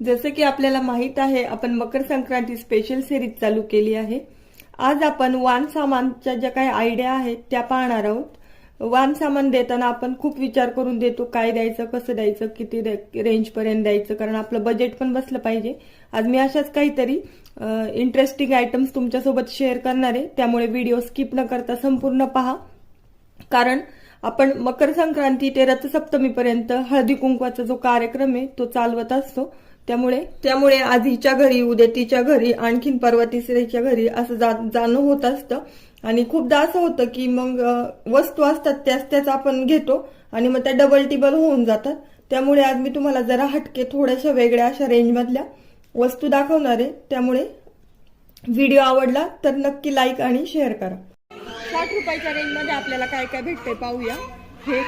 जसं की आपल्याला माहीत आहे आपण मकर संक्रांती स्पेशल सिरीज चालू केली आहे. आज आपण वान सामानच्या ज्या काही आयडिया आहेत त्या पाहणार आहोत. वान सामान देताना आपण खूप विचार करून देतो काय द्यायचं कसं द्यायचं किती रेंज पर्यंत द्यायचं कारण आपलं बजेट पण बसलं पाहिजे. आज मी अशाच काहीतरी इंटरेस्टिंग आयटम्स तुमच्यासोबत शेअर करणार आहे. त्यामुळे व्हिडिओ स्किप न करता संपूर्ण पहा. कारण आपण मकर संक्रांती ते रथसप्तमीपर्यंत हळदी कुंकवाचा जो कार्यक्रम आहे तो चालवत असतो. त्यामुळे त्यामुळे आज हिच्या घरी उद्या तिच्या घरी आणखीन परवा तिसऱ्याच्या घरी असं जा, जाणं होत असतं. आणि खूपदा असं होतं की मग वस्तू असतात त्याच त्याच आपण घेतो आणि मग त्या डबल टिबल होऊन जातात. त्यामुळे आज मी तुम्हाला जरा हटके थोड्याशा वेगळ्या अशा रेंजमधल्या वस्तू दाखवणार आहे. त्यामुळे व्हिडिओ आवडला तर नक्की लाईक आणि शेअर करा. साठ रुपयाच्या रेंजमध्ये आपल्याला काय काय भेटतंय पाहूया. हे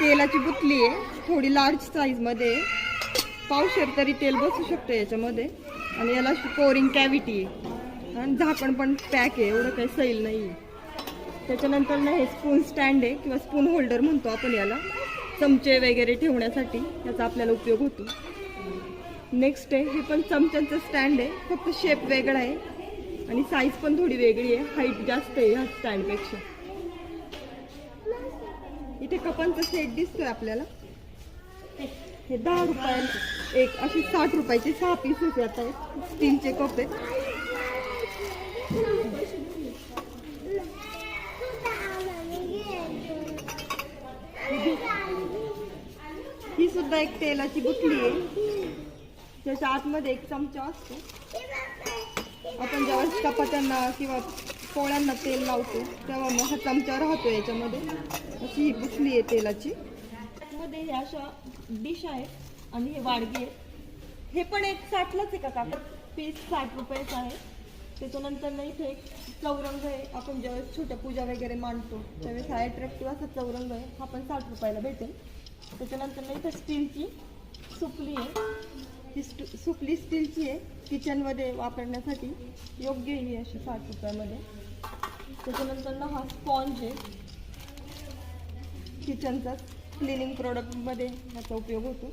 तेलाची बुतली आहे. थोडी लार्ज साईजमध्ये आहे. पावशेर तरी तेल बसू शकतं याच्यामध्ये. आणि याला कोरिंग कॅव्हिटी आहे. आणि झाकण पण पॅक आहे एवढं काही सैल नाही आहे त्याच्यानंतर ना हे स्पून स्टँड आहे किंवा स्पून होल्डर म्हणतो आपण याला. चमचे वगैरे ठेवण्यासाठी याचा आपल्याला उपयोग होतो. नेक्स्ट आहे हे पण चमच्यांचं स्टँड आहे. फक्त शेप वेगळा आहे. आणि साईज पण थोडी वेगळी आहे. हाईट जास्त आहे ह्या स्टँडपेक्षा इथे कपांचा सेट दिसतोय आपल्याला. हे दहा रुपयाला एक अशी साठ रुपयाचे सहा पीसेस येत आहेत स्टीलचे कप ही सुद्धा एक तेलाची गुटली आहे. त्याच्या आतमध्ये एक चमचा असतो. आपण जेव्हा चपात्यांना किंवा पोळ्यांना तेल लावतो तेव्हा मग हा चमचा राहतो याच्यामध्ये. अशी ही गुटली आहे तेलाची. त्यामध्ये हे अशा डिश आहेत आणि हे वाडगी आहे हे पण एक साठलाच आहे का काका? पीस साठ रुपयाचं आहे. त्याच्यानंतर ना इथे एक चौरंग आहे. आपण ज्यावेळेस छोट्या पूजा वगैरे मांडतो त्यावेळेस हा अट्रॅक्टिव्ह असा चौरंग आहे. हा पण साठ रुपयाला भेटेल. त्याच्यानंतर ना इथे स्टीलची सुपली आहे. ही स्टू सुपली स्टीलची आहे. किचनमध्ये वापरण्यासाठी योग्य आहे ही अशी साठ रुपयामध्ये. त्याच्यानंतर ना हा स्पॉन्ज आहे. किचनचा क्लिनिंग प्रोडक्टमध्ये याचा उपयोग होतो.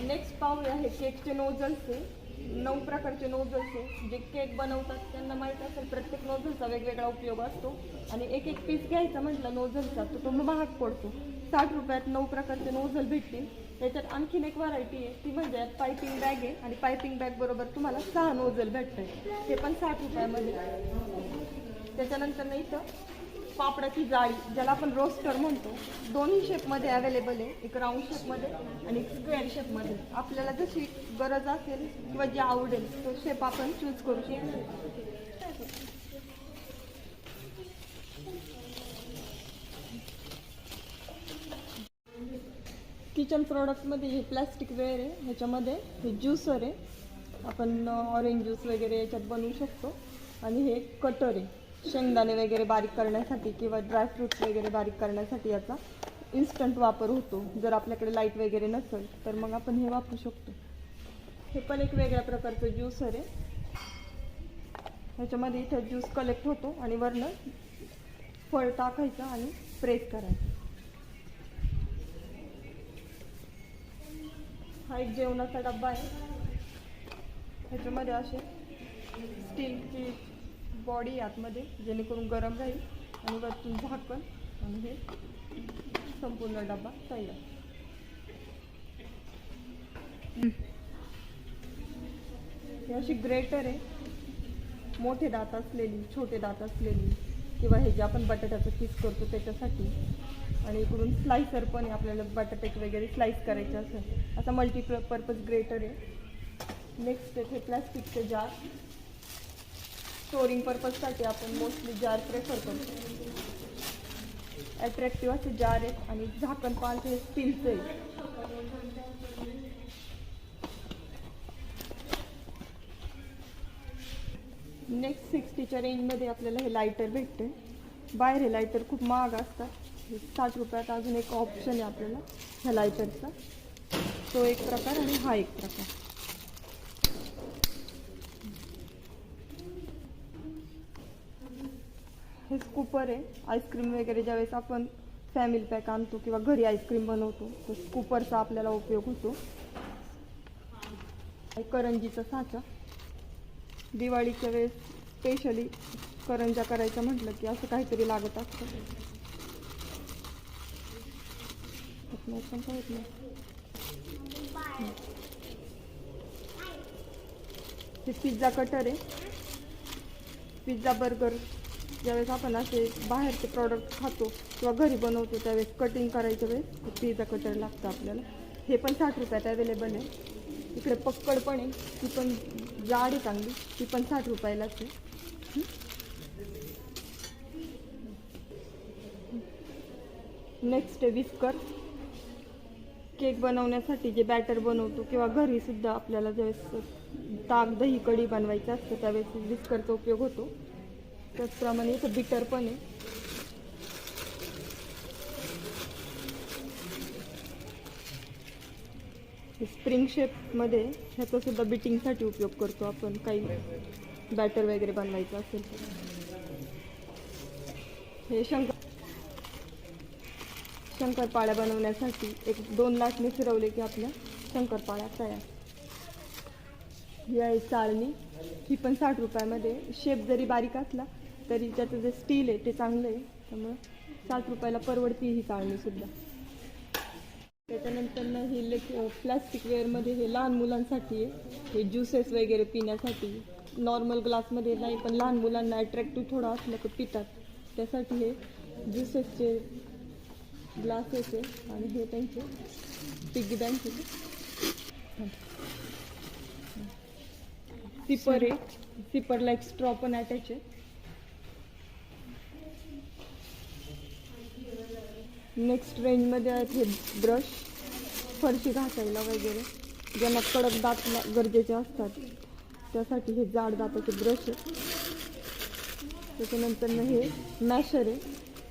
नेक्स्ट पाहूया हे केकचे नोजल्स आहे नऊ प्रकारचे नोजल्स आहे जे केक बनवतात त्यांना माहीत असेल प्रत्येक नोझलचा वेगवेगळा उपयोग असतो. आणि एक एक पीस घ्यायचा म्हटलं नोझलचा तर तो महाग पडतो. साठ रुपयात नऊ प्रकारचे नोझल भेटतील. त्याच्यात आणखीन एक व्हरायटी आहे ती म्हणजे पायपिंग बॅग आहे. आणि पायपिंग बॅग बरोबर तुम्हाला सहा नोझल भेटतं ते पण साठ रुपयामध्ये. त्याच्यानंतर नाही इथं पापडाची जाळी ज्याला आपण रोस्टर म्हणतो दोन्ही शेपमध्ये अवेलेबल आहे. एक राऊंड शेपमध्ये आणि एक स्क्वेअर शेपमध्ये आपल्याला जशी गरज असेल किंवा जे आवडेल तो शेप आपण चूज करू शकतो. किचन प्रॉडक्टमध्ये हे प्लॅस्टिक वेअर आहे. ह्याच्यामध्ये हे ज्युसर आहे. आपण ऑरेंज ज्यूस वगैरे याच्यात बनवू शकतो. आणि हे कटर आहे. शेंगदाणे वगैरे बारीक करण्यासाठी किंवा ड्रायफ्रूट्स वगैरे बारीक करण्यासाठी याचा इन्स्टंट वापर होतो. जर आपल्याकडे लाइट वगैरे नसेल तर मग आपण हे वापरू शकतो. हे पण एक वेगळ्या प्रकारचं ज्यूसर आहे. ह्याच्यामध्ये इथं ज्यूस कलेक्ट होतो आणि वरनं फळ टाकायचं आणि प्रेस करायचं. हा एक जेवणाचा डब्बा आहे. ह्याच्यामध्ये असे स्टीलची बॉडी आतमध्ये जेणेकरून गरम राहील आणि वरतून झाकण आणि हे संपूर्ण डबा तयार. हे अशी ग्रेटर आहे. मोठे दात असलेली छोटे दात असलेली किंवा हे जे आपण बटाट्याचं पीस करतो त्याच्यासाठी. आणि इकडून स्लायसर पण आपल्याला बटाट्याचे वगैरे स्लाइस करायचे असेल. असा मल्टीपर्पज ग्रेटर आहे. नेक्स्ट हे प्लास्टिकचे जार. स्टोरिंग पर्पजसाठी आपण मोस्टली जार प्रेफर करतो. ॲट्रॅक्टिव्ह असे जार आहेत आणि झाकण पाच हे स्टीलचं आहे. नेक्स्ट सिक्स्टीच्या रेंजमध्ये आपल्याला हे लायटर भेटते बाहेर हे लायटर खूप महाग असतात. हे साठ रुपयात अजून एक ऑप्शन आहे आपल्याला ह्या लायटरचा तो एक प्रकार आणि हा एक प्रकार. हे स्कूपर आहे. आईस्क्रीम वगैरे ज्यावेळेस आपण फॅमिली पॅक आणतो किंवा घरी आईस्क्रीम बनवतो तर स्कूपरचा आपल्याला उपयोग होतो. करंजीचा साचा. दिवाळीच्या वेळेस स्पेशली करंजा करायचं म्हटलं की असं काहीतरी लागत असतं. पण नाही. हे पिझ्झा कटर आहे. पिझ्झा बर्गर ज्यावेळेस आपण असे बाहेरचे प्रॉडक्ट खातो किंवा घरी बनवतो त्यावेळेस कटिंग करायच्या वेळेस पिझ्झा कटर लागतं आपल्याला. हे पण साठ रुपयात अवेलेबल आहे. इकडे पक्कड पण आहे. ती पण जाड आहे चांगली. ती पण साठ रुपयालाच आहे. नेक्स्ट आहे विस्कर केक बनवण्यासाठी जे बॅटर बनवतो किंवा घरीसुद्धा आपल्याला ज्यावेळेस ताक दही कढी बनवायचं असतं त्यावेळेस विस्करचा उपयोग होतो. त्याचप्रमाणे इथं बिटर पण आहे. स्प्रिंग शेपमध्ये ह्याचा सुद्धा बिटिंगसाठी उपयोग करतो आपण. काही बॅटर वगैरे बनवायचं असेल हे शंकर शंकरपाळ्या बनवण्यासाठी एक दोन लाटणे फिरवले की आपल्या शंकरपाळ्या तयार. ही आहे चाळणी. ही पण साठ रुपयामध्ये. शेप जरी बारीक असला तरी त्याचं जे स्टील आहे ते चांगलं आहे. त्यामुळं साठ रुपयाला परवडते ही चाळणी सुद्धा. त्याच्यानंतर ना हे लेक प्लास्टिक वेअरमध्ये हे लहान मुलांसाठी आहे. हे ज्युसेस वगैरे पिण्यासाठी. नॉर्मल ग्लासमध्ये नाही पण लहान मुलांना अट्रॅक्टिव्ह थोडं असलं की पितात. त्यासाठी हे ज्युसेसचे ग्लासेस आहे आणि हे त्यांचे पिगी बँक सिपर आहे. सिपरला एक स्ट्रॉ पण अटॅच आहे. नेक्स्ट रेंजमध्ये आहेत हे ब्रश फरशी घासायला वगैरे. ज्यांना कडक दात गरजेचे असतात. त्यासाठी हे जाड दाताचे ब्रश आहे त्याच्यानंतर हे मॅशर आहे.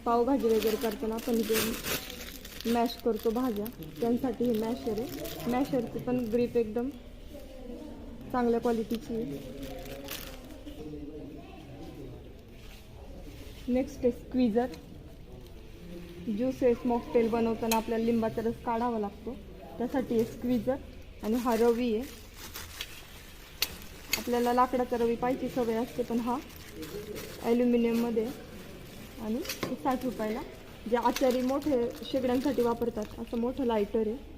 पावभाजी वगैरे करताना आपण जे मॅश करतो भाज्या त्यांसाठी हे मॅशर आहे. मॅशरची पण ग्रीप एकदम चांगल्या क्वालिटीची आहे. नेक्स्ट आहे स्क्वीजर ज्यूसेस मॉकटेल बनवताना आपल्याला लिंबाचा रस काढावा लागतो. त्यासाठी हे स्क्वीजर आणि हा रवी आहे. आपल्याला लाकडाचा रवी पाहिजे सवय असते पण हा ॲल्युमिनियममध्ये आणि साठ रुपयाला. जे आचारी मोठे शेगड्यांसाठी वापरतात असं मोठं लायटर आहे.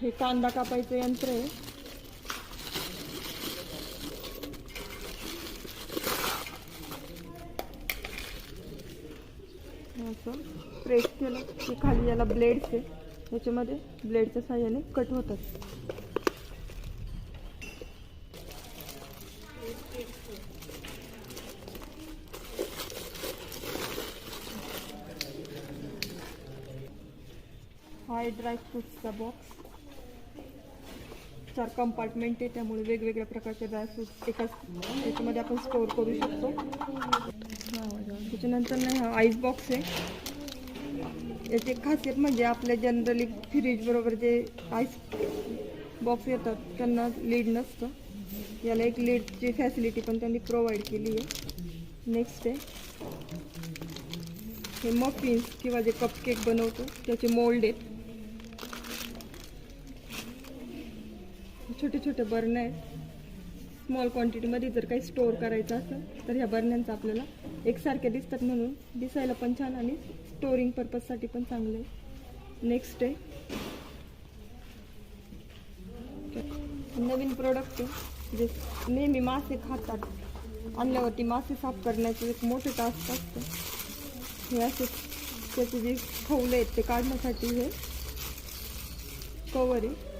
हे कांदा कापायचं यंत्र आहे. असं प्रेस केलं की खाली याला ब्लेड्स आहे. त्याच्यामध्ये ब्लेडच्या साह्याने कट होतात. हाय ड्राय फ्रूटचा बॉक्स चार कंपार्टमेंट आहे त्यामुळे वेगवेगळ्या प्रकारचे ड्रायफ्रुट्स एकाच त्याच्यामध्ये आपण स्टोअर करू शकतो. त्याच्यानंतर नाही हा आईस बॉक्स आहे. याची खासियत म्हणजे आपल्या जनरली फ्रीजबरोबर जे आईस बॉक्स येतात त्यांना लीड नसतं. याला एक लीडची फॅसिलिटी पण त्यांनी प्रोव्हाइड केली आहे. नेक्स्ट आहे. हे मफिन्स किंवा जे कपकेक बनवतो त्याचे मोल्ड आहेत. छोटे छोटे बर्न आहेत स्मॉल क्वांटिटीमध्ये जर काही स्टोअर करायचं असेल तर ह्या बरण्यांचं आपल्याला एकसारख्या दिसतात म्हणून दिसायला पण छान आणि स्टोरिंग पर्पजसाठी पण चांगलं आहे. नेक्स्ट आहे. नवीन प्रोडक्ट आहे. जे नेहमी मासे खातात. आणल्यावरती मासे साफ करण्याचं एक मोठं टास्क असतं. हे असे त्याचे जे खवले आहेत ते काढण्यासाठी हे कवर आहे.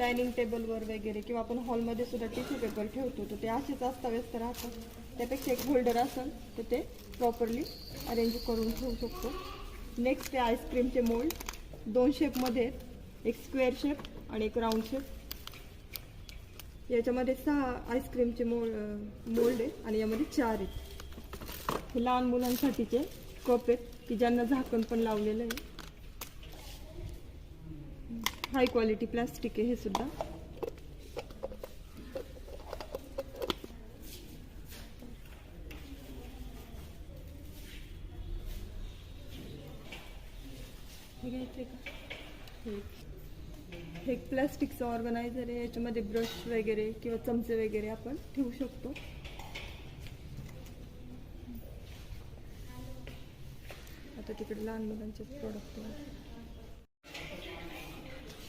डायनिंग टेबलवर वगैरे किंवा आपण हॉलमध्ये सुद्धा टिश्यू पेपर ठेवतो तर ते असेच अस्ताव्यस्त राहतात. त्यापेक्षा एक होल्डर असेल तर ते प्रॉपरली अरेंज करून ठेवू शकतो. नेक्स्ट आहे आईस्क्रीमचे मोल्ड दोन शेपमध्ये एक स्क्वेअर शेप आणि एक राऊंड शेप याच्यामध्ये सहा आईस्क्रीमचे मोल मोल्ड आहे आणि यामध्ये चार आहेत. हे लहान मुलांसाठीचे कप आहेत की ज्यांना झाकण पण लावलेलं आहे. हाय क्वालिटी प्लास्टिक आहे हे सुद्धा. एक. प्लास्टिकचं ऑर्गनायझर आहे याच्यामध्ये ब्रश वगैरे किंवा चमचे वगैरे आपण ठेवू शकतो. आता तिकडे लहान मुलांचे प्रोडक्ट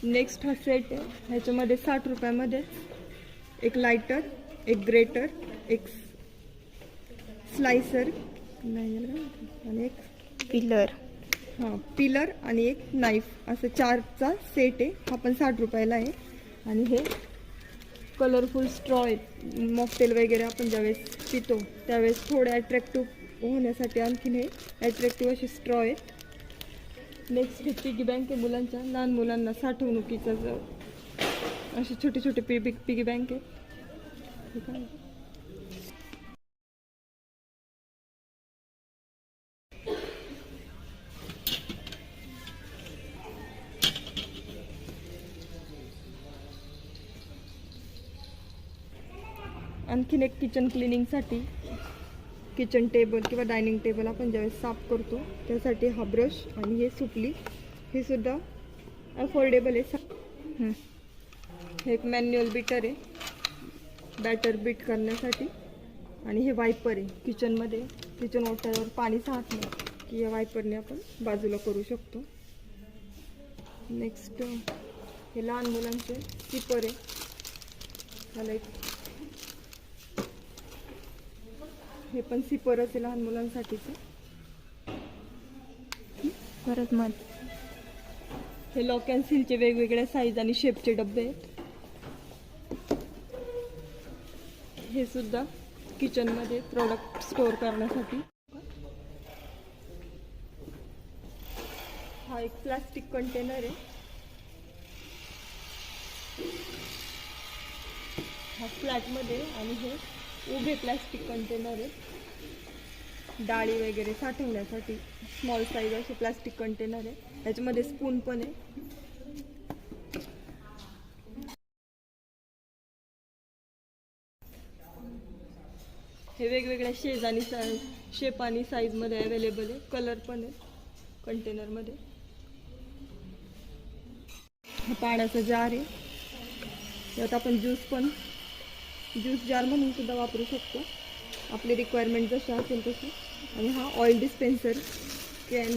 नेक्स्ट हा सेट आहे. ह्याच्यामध्ये साठ रुपयामध्ये एक लायटर एक ग्रेटर एक स्लायसर नाही? आणि एक पिलर हां पिलर आणि एक नाईफ असं चारचा सेट आहे. हा पण साठ रुपयाला आहे. आणि हे कलरफुल स्ट्रॉ आहेत मॉकटेल वगैरे आपण ज्यावेळेस पितो त्यावेळेस थोडे अट्रॅक्टिव्ह होण्यासाठी आणखीन हे अट्रॅक्टिव्ह असे स्ट्रॉ आहेत. नेक्स्ट हे पिगी बँक आहे मुलांच्या. लहान मुलांना साठवणुकीचा ज असे छोटे छोटे पि पिगी बँक आहे. ठीक आहे आणखीन एक किचन क्लिनिंगसाठी किचन टेबल किंवा डायनिंग टेबल आपण ज्यावेळेस साफ करतो त्यासाठी हा ब्रश आणि हे सुपली हे सुद्धा अफोर्डेबल आहे. सा- हं. एक मॅन्युअल बीटर आहे. बॅटर बीट करण्यासाठी. आणि हे वायपर आहे. किचनमध्ये किचन ओट्यावर पाणी साहत नाही की या वायपरने आपण बाजूला करू शकतो. नेक्स्ट हे लहान मुलांचे सिपर आहे. त्याला एक हे पण सिपरच आहे लहान मुलांसाठीचं. परत मग? हे लॉक अँड सीलचे वेगवेगळ्या साईज आणि शेपचे डबे आहेत. हे सुद्धा किचनमध्ये प्रोडक्ट स्टोअर करण्यासाठी. हा एक प्लास्टिक कंटेनर आहे. हा फ्लॅटमध्ये आणि हे उभे प्लास्टिक कंटेनर आहे डाळी वगैरे साठवण्यासाठी स्मॉल साईज असे प्लास्टिक कंटेनर आहे त्याच्यामध्ये स्पून पण आहे. हे वेगवेगळ्या शेज आणि शेप आणि साईजमध्ये अवेलेबल आहे. कलर पण आहे कंटेनरमध्ये हा जार आहे. त्यात आपण ज्यूस पण ज्यूस जार म्हणून सुद्धा वापरू शकतो. आपली रिक्वायरमेंट जशी असेल तशी आणि हा ऑइल डिस्पेन्सर कॅन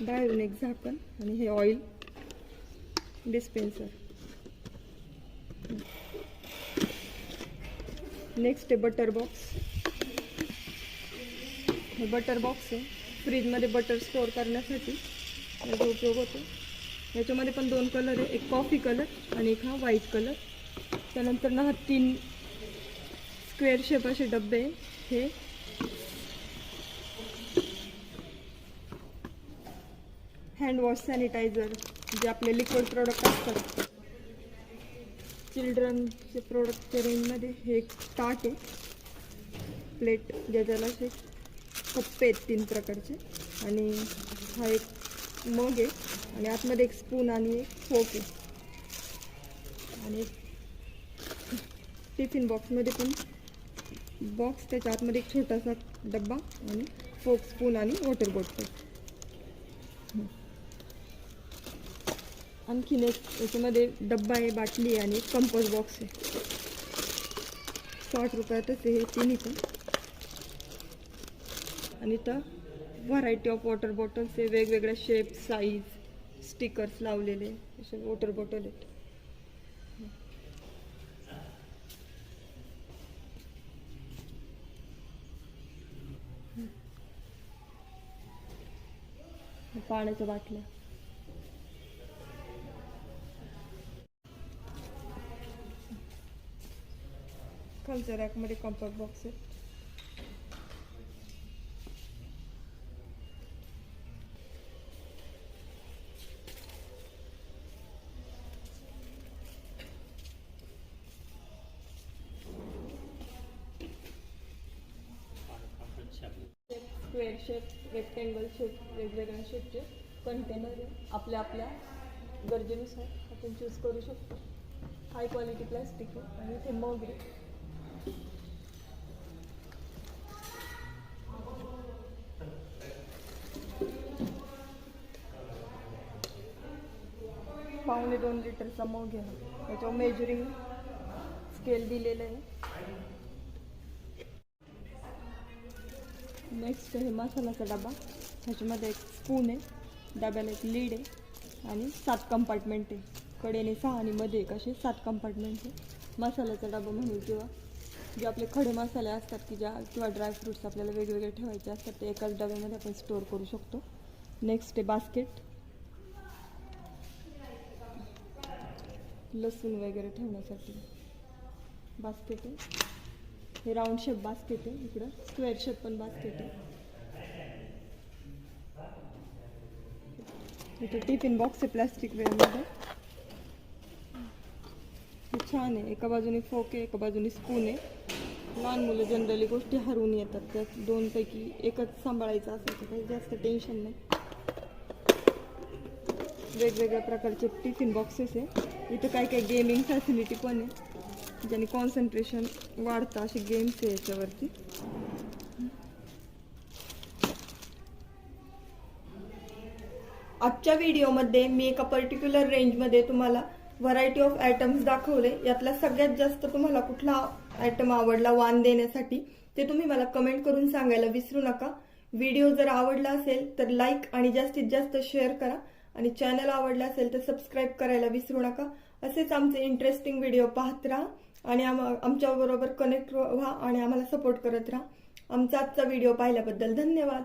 बाहेरून एक झाकण आणि हे ऑइल डिस्पेन्सर नेक्स्ट आहे बटर बॉक्स हे बटर बॉक्स आहे. फ्रीजमध्ये बटर स्टोअर करण्यासाठी याचा उपयोग होतो. याच्यामध्ये पण दोन कलर आहे. एक कॉफी कलर आणि एक हा व्हाईट कलर त्यानंतर ना हा तीन स्क्वेअर शेप असे डबे हे. हँडवॉश सॅनिटायझर जे आपले लिक्विड प्रोडक्ट असतात. चिल्ड्रनचे प्रोडक्टच्या रेंजमध्ये हे एक ताट आहे. प्लेट ज्याच्याला असे कप्पे आहेत तीन प्रकारचे. आणि हा एक मग आहे. आणि आतमध्ये एक स्पून आणि एक फोक आहे. आणि टिफिन बॉक्समध्ये पण बॉक्स त्याच्या आतमध्ये एक छोटासा डब्बा आणि फोक स्पून आणि वॉटर बॉटल आणखीन एक याच्यामध्ये डब्बा आहे बाटली आहे आणि एक बॉक्स आहे. साठ रुपयातच हे तिन्ही पण. आणि तर व्हरायटी ऑफ वॉटर बॉटल्स आहे वेगवेगळ्या शेप साईज स्टिकर्स लावलेले असे वॉटर बॉटल आहेत. पाण्याच्या बाटल्या. खालच्या रॅकमध्ये कॉम्पॅक्ट बॉक्स आहेत. स्क्वेअर शेप रेक्टँगल शेप वेगवेगळ्या शेपचे कंटेनर आपल्या आपल्या गरजेनुसार आपण चूज करू शकतो. हाय क्वालिटी प्लास्टिक आणि ते मोगरी पावणे दोन लिटरचा मग घ्या त्याच्यावर मेजरिंग स्केल दिलेलं आहे. नेक्स्ट हे मसाल्याचा डबा. ह्याच्यामध्ये एक स्पून आहे. डब्याला एक लीड आहे. आणि सात कंपार्टमेंट आहे. कडेने सहा आणि मध्ये एक असे सात कंपार्टमेंट आहे. मसाल्याचा डबा म्हणून किंवा जे आपले खडे मसाले असतात की ज्या किंवा ड्रायफ्रुट्स आपल्याला वेगवेगळे ठेवायचे असतात ते एकाच डब्यामध्ये आपण स्टोअर करू शकतो. नेक्स्ट आहे बास्केट लसूण वगैरे ठेवण्यासाठी. बास्केट आहे. हे राऊंड शेप बास्केट आहे इकडं. स्क्वेअर शेप पण बास्केट आहे. इथे टिफिन बॉक्स आहे प्लास्टिक वेअरमध्ये हे छान आहे. एका बाजूने फोक आहे एका बाजूने स्पून आहे. लहान मुलं जनरली गोष्टी हरवून येतात. त्यात दोनपैकी एकच सांभाळायचं असेल तर काही जास्त टेन्शन नाही. वेगवेगळ्या प्रकारचे टिफिन बॉक्सेस आहे. इथं काही काही गेमिंग फॅसिलिटी पण आहे. ज्याने कॉन्सन्ट्रेशन वाढतं असे गेम्स आहे याच्यावरती. आजच्या व्हिडिओमध्ये मी एका पर्टिक्युलर रेंजमध्ये तुम्हाला व्हरायटी ऑफ आयटम्स दाखवले. यातला सगळ्यात जास्त तुम्हाला कुठला आयटम आवडला वान देण्यासाठी ते तुम्ही मला कमेंट करून सांगायला विसरू नका. व्हिडिओ जर आवडला असेल तर लाईक आणि जास्तीत जास्त शेअर करा. आणि चॅनल आवडला असेल तर सबस्क्राईब करायला विसरू नका. असेच आमचे इंटरेस्टिंग व्हिडिओ पाहत राहा. आणि आम आमच्याबरोबर कनेक्ट व्हा आणि आम्हाला सपोर्ट करत राहा. आमचा आजचा व्हिडिओ पाहिल्याबद्दल धन्यवाद.